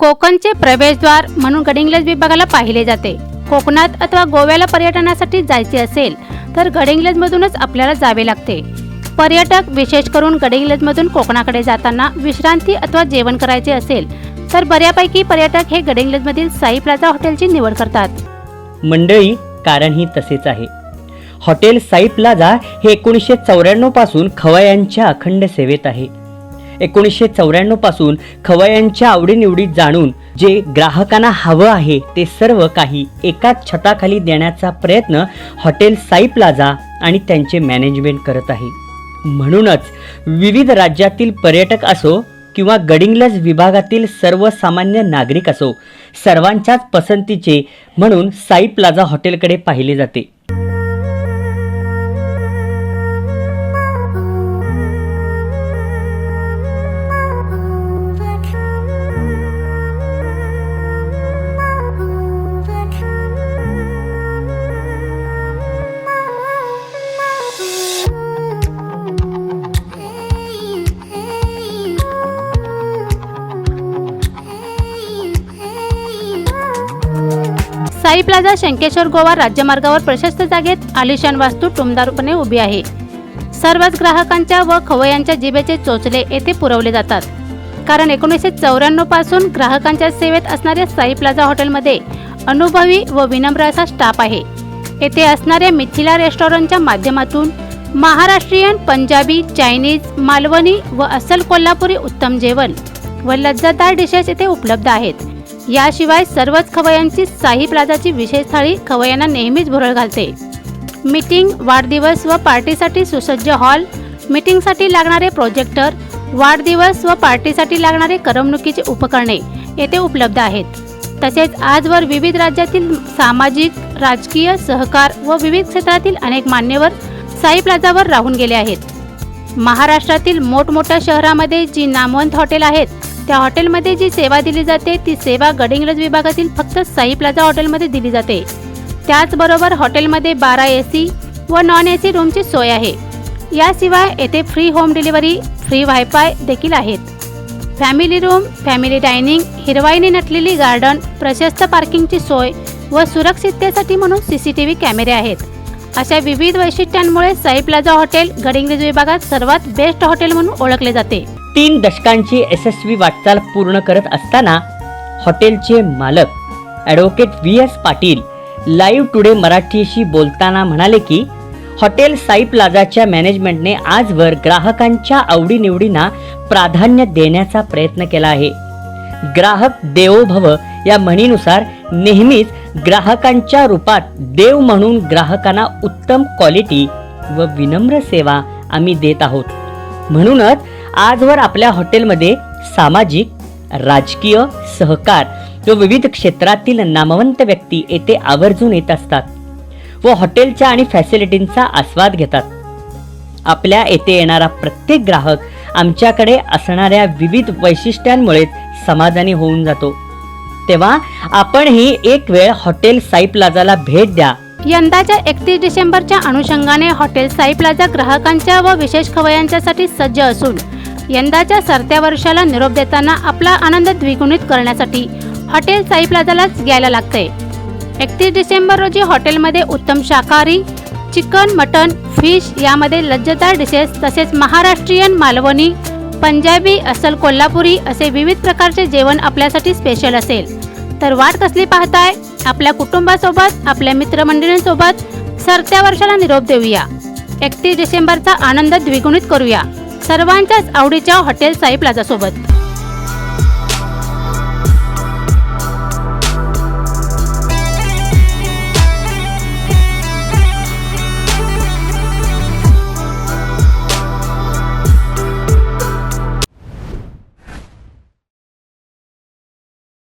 कोकणचे प्रवेशद्वार म्हणून गडिंग्लज विभागाला पाहिले जाते. कोकणात अथवा गोव्याला पर्यटनासाठी जायचे असेल तर गडिंग्लजमधूनच आपल्याला जावे लागते. पर्यटक विशेष करून गडिंग्लजमधून कोकणाकडे जाताना विश्रांती अथवा जेवण करायचे असेल तर बऱ्यापैकी पर्यटक हे गडिंग्लजमधील साई प्लाझा हॉटेलची निवड करतात. मंडळी कारणही तसेच आहे. हॉटेल साई प्लाझा हे एकोणीसशे चौऱ्याण्णवपासून खवय्यांच्या अखंड सेवेत आहे. एकोणीसशे चौऱ्याण्णवपासून खवय्यांच्या आवडीनिवडी जाणून जे ग्राहकांना हवं आहे ते सर्व काही एकाच छताखाली देण्याचा प्रयत्न हॉटेल साई प्लाझा आणि त्यांचे मॅनेजमेंट करत आहे. म्हणूनच विविध राज्यातील पर्यटक असो किंवा गडिंग्लज विभागातील सर्वसामान्य नागरिक असो सर्वांच्याच पसंतीचे म्हणून साई प्लाझा हॉटेलकडे पाहिले जाते. साई प्लाझा शंकेश्वर गोवा राज्यमार्गावर प्रशस्त जागेत आलिशान वास्तू टुमदारपणे उभी आहे. सर्वच ग्राहकांच्या व खवयांच्या जिभेचे चोचले येथे पुरवले जातात. कारण एकोणीसशे चौऱ्याण्णवपासून ग्राहकांच्या सेवेत असणाऱ्या साई प्लाझा हॉटेलमध्ये अनुभवी व विनम्र असा स्टाफ आहे. येथे असणाऱ्या मिथिला रेस्टॉरंटच्या माध्यमातून महाराष्ट्रीयन पंजाबी चायनीज मालवणी व अस्सल कोल्हापुरी उत्तम जेवण व लज्जतदार डिशेस येथे उपलब्ध आहेत. याशिवाय सर्वच खवयांची साई प्लाझाची विशेष थाळी खवयांना नेहमीच भुरळ घालते. मीटिंग वाढदिवस व पार्टीसाठी सुसज्ज हॉल मीटिंगसाठी लागणारे प्रोजेक्टर वाढदिवस व पार्टीसाठी लागणारे करमणुकीची उपकरणे येथे उपलब्ध आहेत. तसेच आजवर विविध राज्यातील सामाजिक राजकीय सहकार व विविध क्षेत्रातील अनेक मान्यवर साई प्लाझावर राहून गेले आहेत. महाराष्ट्रातील मोठमोठ्या शहरामध्ये जी नामवंत हॉटेल आहेत त्या हॉटेलमध्ये जी सेवा दिली जाते ती सेवा गडिंग्रज विभागातील फक्त साई प्लाझा हॉटेलमध्ये दिली जाते. त्याचबरोबर हॉटेलमध्ये बारा ए सी व नॉन ए सी रूमची सोय आहे. याशिवाय येथे free home delivery free WiFi देखील आहेत. फॅमिली रूम फॅमिली डायनिंग हिरवाईने नटलेली गार्डन प्रशस्त पार्किंगची सोय व सुरक्षिततेसाठी म्हणून सी सी टी व्ही कॅमेरे आहेत. अशा विविध वैशिष्ट्यांमुळे साई प्लाझा हॉटेल गडिंग्रज विभागात सर्वात बेस्ट हॉटेल म्हणून ओळखले जाते. तीन दशकांची यशस्वी वाटचाल पूर्ण करत असताना हॉटेलचे मालक advocate V S Patil live today मराठीशी बोलताना म्हणाले की हॉटेल साई प्लाझाच्या मॅनेजमेंटने आजवर ग्राहकांच्या आवडीनिवडींना प्राधान्य देण्याचा प्रयत्न केला आहे. ग्राहक देवो भव या म्हणीनुसार नेहमीच ग्राहकांच्या रूपात देव म्हणून ग्राहकांना उत्तम क्वालिटी व विनम्र सेवा आम्ही देत आहोत. म्हणूनच आजवर आपल्या हॉटेलमध्ये सामाजिक राजकीय सहकार व विविध क्षेत्रातील नामवंत व्यक्ती येथे आवर्जून येत असतात व हॉटेलच्या आणि फॅसिलिटींचा आस्वाद घेतात. आपल्या येथे येणारा प्रत्येक ग्राहक आमच्याकडे असणाऱ्या विविध वैशिष्ट्यांमुळे समाधानी होऊन जातो. तेव्हा आपणही एक वेळ हॉटेल साई प्लाझाला भेट द्या. यंदाच्या एकतीस डिसेंबरच्या अनुषंगाने हॉटेल साई प्लाझा ग्राहकांच्या व विशेष खवयांच्यासाठी सज्ज असून यंदाच्या सरत्या वर्षाला निरोप देताना आपला आनंद द्विगुणित करण्यासाठी हॉटेल साई प्लाझालाच घ्यायला लागते एकतीस डिसेंबर रोजी हॉटेलमध्ये उत्तम शाकाहारी चिकन मटन फिश यामध्ये लज्जतदार डिशेस तसेच महाराष्ट्रीयन मालवणी पंजाबी अस्सल कोल्हापुरी असे विविध प्रकारचे जेवण आपल्यासाठी स्पेशल असेल. तर वाट कसली पाहताय? आपल्या कुटुंबासोबत आपल्या मित्रमंडळींसोबत सरत्या वर्षाला निरोप देऊया. एकतीस डिसेंबरचा आनंद द्विगुणित करूया. सर्वांच्याच आवडीच्या हॉटेल साई प्लाझासोबत.